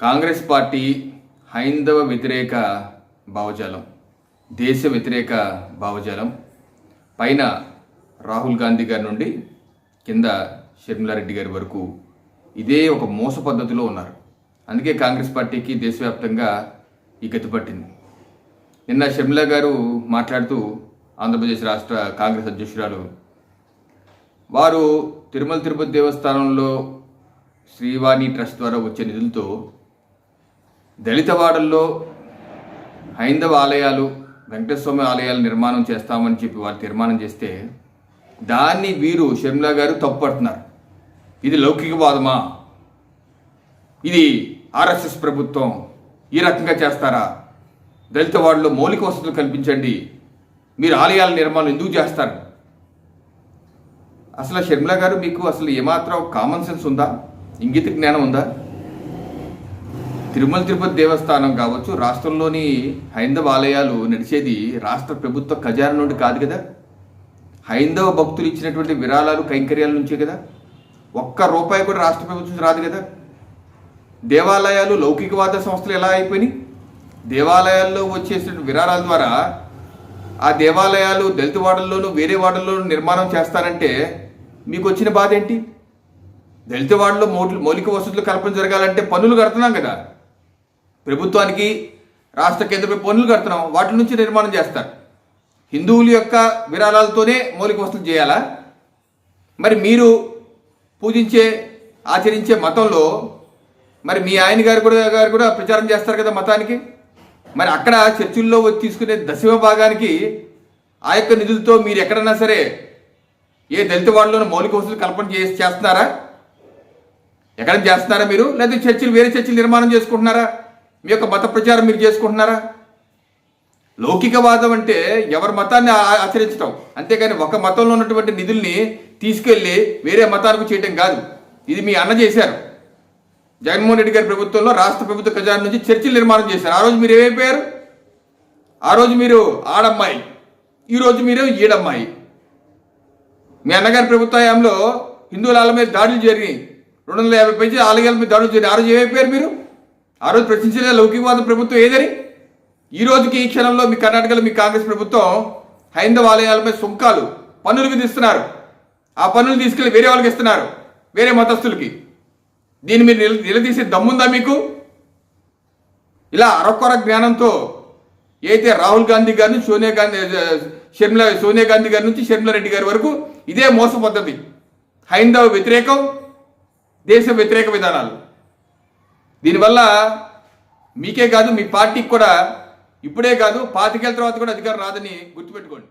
Congress party హైందవ వ్యతిరేక భావజాలం దేశ వ్యతిరేక భావజాలం పైన రాహుల్ గాంధీ గారి నుండి కింద షర్మిలారెడ్డి గారి వరకు ఇదే ఒక మోస పద్ధతిలో ఉన్నారు. అందుకే కాంగ్రెస్ పార్టీకి దేశవ్యాప్తంగా ఈ గతి పట్టింది. నిన్న షర్మిల గారు మాట్లాడుతూ ఆంధ్రప్రదేశ్ రాష్ట్ర కాంగ్రెస్ అధ్యక్షురాలు వారు తిరుమల తిరుపతి దేవస్థానంలో శ్రీవాణి ట్రస్ట్ ద్వారా వచ్చే నిధులతో దళితవాడల్లో హైందవ ఆలయాలు వెంకటస్వామి ఆలయాలు నిర్మాణం చేస్తామని చెప్పి వాళ్ళు తీర్మానం చేస్తే దాన్ని వీరు షర్మిలా గారు తప్పుపడుతున్నారు. ఇది లౌకికవాదమా? ఇది ఆర్ఎస్ఎస్ ప్రభుత్వం ఈ రకంగా చేస్తారా? దళిత వాడలో మౌలిక వసతులు కల్పించండి. మీరు ఆలయాల నిర్మాణం ఎందుకు చేస్తారు? అసలు షర్మిల గారు మీకు అసలు ఏమాత్రం కామన్ సెన్స్ ఉందా? ఇంగిత జ్ఞానం ఉందా? తిరుమల తిరుపతి దేవస్థానం కావచ్చు రాష్ట్రంలోని హైందవ ఆలయాలు నడిచేది రాష్ట్ర ప్రభుత్వ ఖజానా నుండి కాదు కదా? హైందవ భక్తులు ఇచ్చినటువంటి విరాళాలు కైంకర్యాల నుంచే కదా? ఒక్క రూపాయి కూడా రాష్ట్ర ప్రభుత్వం రాదు కదా? దేవాలయాలు లౌకికవాద సంస్థలు ఎలా అయిపోయినాయి? దేవాలయాల్లో వచ్చేసినటువంటి విరాళాల ద్వారా ఆ దేవాలయాలు దళిత వాడల్లోనూ వేరే వాడల్లోనూ నిర్మాణం చేస్తారంటే మీకు వచ్చిన బాధ ఏంటి? దళిత వాడలో మౌలిక వసతులు కల్పన జరగాలంటే పనులు కడుతున్నాం కదా? ప్రభుత్వానికి రాష్ట్ర కేంద్ర పన్నులు కడుతున్నాం. వాటి నుంచి నిర్మాణం చేస్తారు. హిందువుల యొక్క విరాళాలతోనే మౌలిక వసతులు చేయాలా? మరి మీరు పూజించే ఆచరించే మతంలో మరి మీ ఆయన గారు కూడా గారు కూడా ప్రచారం చేస్తారు కదా మతానికి? మరి అక్కడ చర్చిల్లో వచ్చి తీసుకునే దశమ భాగానికి ఆ యొక్క నిధులతో మీరు ఎక్కడన్నా సరే ఏ దళిత వాళ్ళలోనూ మౌలిక వసతులు కల్పన చేసి చేస్తున్నారా? ఎక్కడ చేస్తున్నారా మీరు? లేదా చర్చిలు వేరే చర్చిలు నిర్మాణం చేసుకుంటున్నారా? మీ యొక్క మత ప్రచారం మీరు చేసుకుంటున్నారా? లౌకికవాదం అంటే ఎవరి మతాన్ని ఆచరించటం. అంతేకాని ఒక మతంలో ఉన్నటువంటి నిధుల్ని తీసుకెళ్ళి వేరే మతాలకు చేయటం కాదు. ఇది మీ అన్న చేశారు. జగన్మోహన్ రెడ్డి గారి ప్రభుత్వంలో రాష్ట్ర ప్రభుత్వ ఖజానా నుంచి చర్చిలు నిర్మాణం చేశారు. ఆ రోజు మీరు ఏమైపోయారు? ఆ రోజు మీరు ఆడమ్మాయి. ఈరోజు మీరు ఈడమ్మాయి. మీ అన్నగారి ప్రభుత్వ హయాంలో హిందువుల మీద దాడులు జరిగినాయి. రెండు వందల యాభై పైచి ఆలయాల మీద దాడులు జరిగినాయి. ఆ రోజు ఏమైపోయారు మీరు? ఆ రోజు ప్రశ్నించిన లౌకికవాద ప్రభుత్వం ఏదని ఈ రోజుకి ఈ క్షణంలో మీ కర్ణాటకలో మీ కాంగ్రెస్ ప్రభుత్వం హైందవ ఆలయాలపై సుంకాలు పన్నులు విధిస్తున్నారు. ఆ పన్నులు తీసుకెళ్ళి వేరే వాళ్ళకి ఇస్తున్నారు వేరే మతస్థులకి. దీన్ని మీరు నిల నిలదీసే దమ్ముందా మీకు? ఇలా అరకొర జ్ఞానంతో ఏదైతే రాహుల్ గాంధీ గారి నుంచి సోనియా గాంధీ షర్మిల సోనియా గాంధీ గారి నుంచి షర్మిల రెడ్డి గారి వరకు ఇదే మోస పద్ధతి. హైందవ వ్యతిరేకం దేశ వ్యతిరేక విధానాలు. దీనివల్ల మీకే కాదు మీ పార్టీకి కూడా ఇప్పుడే కాదు పాతికేళ్ళ తర్వాత కూడా అధికారం రాదని గుర్తుపెట్టుకోండి.